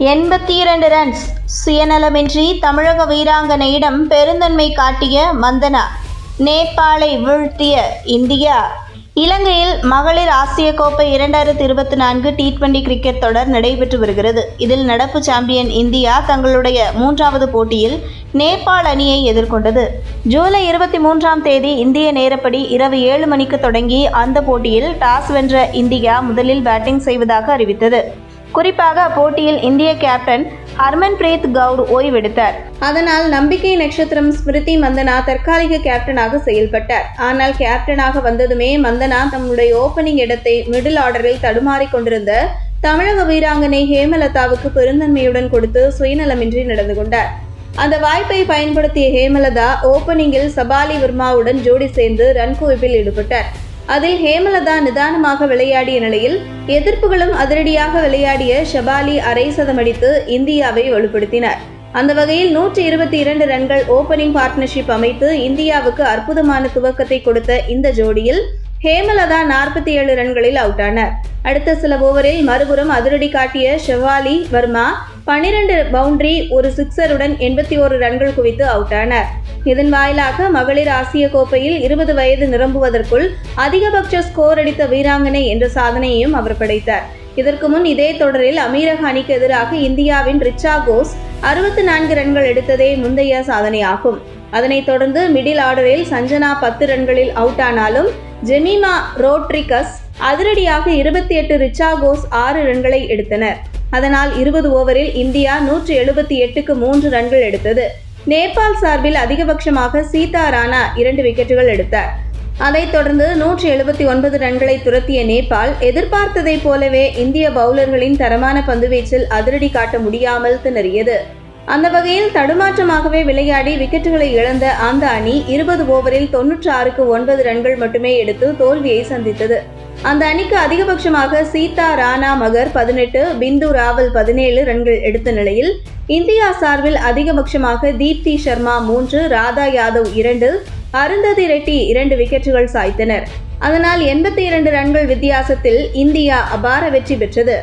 எண்பத்தி இரண்டு ரன்ஸ். சுயநலமின்றி தமிழக வீராங்கனையிடம் பெருந்தன்மை காட்டிய மந்தனா நேபாளை வீழ்த்திய இந்தியா. இலங்கையில் மகளிர் ஆசிய கோப்பை இரண்டாயிரத்தி இருபத்தி நான்கு டி டுவெண்டி கிரிக்கெட் தொடர் நடைபெற்று வருகிறது. இதில் நடப்பு சாம்பியன் இந்தியா தங்களுடைய மூன்றாவது போட்டியில் நேபாள் அணியை எதிர்கொண்டது. ஜூலை இருபத்தி மூன்றாம் தேதி இந்திய நேரப்படி இரவு ஏழு மணிக்கு தொடங்கி அந்த போட்டியில் டாஸ் வென்ற இந்தியா முதலில் பேட்டிங் செய்வதாக அறிவித்தது. குறிப்பாக அப்போட்டியில் இந்திய கேப்டன் ஹர்மன்பிரீத் கவுர் ஓய்வெடுத்தார். அதனால் நம்பிக்கை நட்சத்திரம் ஸ்மிருதி மந்தனா தற்காலிக கேப்டனாக செயல்பட்டார். ஆனால் கேப்டனாக வந்ததுமே மந்தனா தம்முடைய ஓபனிங் இடத்தை மிடில் ஆர்டரில் தடுமாறிக் கொண்டிருந்த தமிழக வீராங்கனை ஹேமலதாவுக்கு பெருந்தன்மையுடன் கொடுத்து சுயநலமின்றி நடந்து கொண்டார். அந்த வாய்ப்பை பயன்படுத்திய ஹேமலதா ஓபனிங்கில் சபாலி வர்மாவுடன் ஜோடி சேர்ந்து ரன் குவிப்பில் ஈடுபட்டார். அதில் ஹேமலதா நிதானமாக விளையாடிய நிலையில் எதிர்ப்புகளும் அதிரடியாக விளையாடிய ஷபாலி அரை சதமடித்து இந்தியாவை வலுப்படுத்தினார். அந்த வகையில் நூற்றி இருபத்தி இரண்டு ரன்கள் ஓபனிங் பார்ட்னர்ஷிப் அமைத்து இந்தியாவுக்கு அற்புதமான துவக்கத்தை கொடுத்த இந்த ஜோடியில் ஹேமலதா நாற்பத்தி ஏழு ரன்களில் அவுட் ஆனார். அடுத்த சில ஓவரில் மறுபுறம் அதிரடி காட்டிய ஷெவாலி வர்மா பனிரெண்டு பவுண்டரி ஒரு சிக்ஸருடன் எண்பத்தி ஓரு ரன்கள் குவித்து அவுட் ஆனார். இதன் வாயிலாக மகளிர் ஆசிய கோப்பையில் இருபது வயது நிரம்புவதற்குள் அதிகபட்ச ஸ்கோர் அடித்த வீராங்கனை என்ற சாதனையையும் அவர் படைத்தார். இதற்கு முன் இதே தொடரில் அமீரக அணிக்கு எதிராக இந்தியாவின் ரிச்சா கோஸ் அறுபத்தி நான்கு ரன்கள் எடுத்ததே முந்தைய சாதனையாகும். அதனைத் தொடர்ந்து மிடில் ஆர்டரில் சஞ்சனா பத்து ரன்களில் அவுட் ஆனாலும் ஜெமிமா ரோட்ரிகஸ் அதிரடியாக இருபத்தி எட்டு ரிச்சா கோஸ் ஆறு ரன்களை எடுத்தனர். அதனால் இருபது ஓவரில் இந்தியா நூற்று எழுபத்தி எட்டுக்கு மூன்று ரன்கள் எடுத்தது. நேபாள் சார்பில் அதிகபட்சமாக சீதா ராணா இரண்டு விக்கெட்டுகள் எடுத்தார். அதைத் தொடர்ந்து நூற்றி எழுபத்தி ஒன்பது ரன்களை துரத்திய நேபாள் எதிர்பார்த்ததைப் போலவே இந்திய பவுலர்களின் தரமான பந்துவீச்சில் அதிரடி காட்ட முடியாமல் திணறியது. அந்த வகையில் தடுமாற்றமாகவே விளையாடி விக்கெட்டுகளை இழந்த அந்த அணி இருபது ஓவரில் தொன்னூற்றி ஆறுக்கு ஒன்பது ரன்கள் மட்டுமே எடுத்து தோல்வியை சந்தித்தது. அந்த அணிக்கு அதிகபட்சமாக சீதா ராணா மகர் பதினெட்டு பிந்து ராவல் பதினேழு ரன்கள் எடுத்த நிலையில் இந்தியா சார்பில் அதிகபட்சமாக தீப்தி சர்மா மூன்று ராதா யாதவ் இரண்டு அருந்ததி ரெட்டி இரண்டு விக்கெட்டுகள் சாய்த்தனர். அதனால் எண்பத்தி இரண்டு ரன்கள் வித்தியாசத்தில் இந்தியா அபார வெற்றி பெற்றது.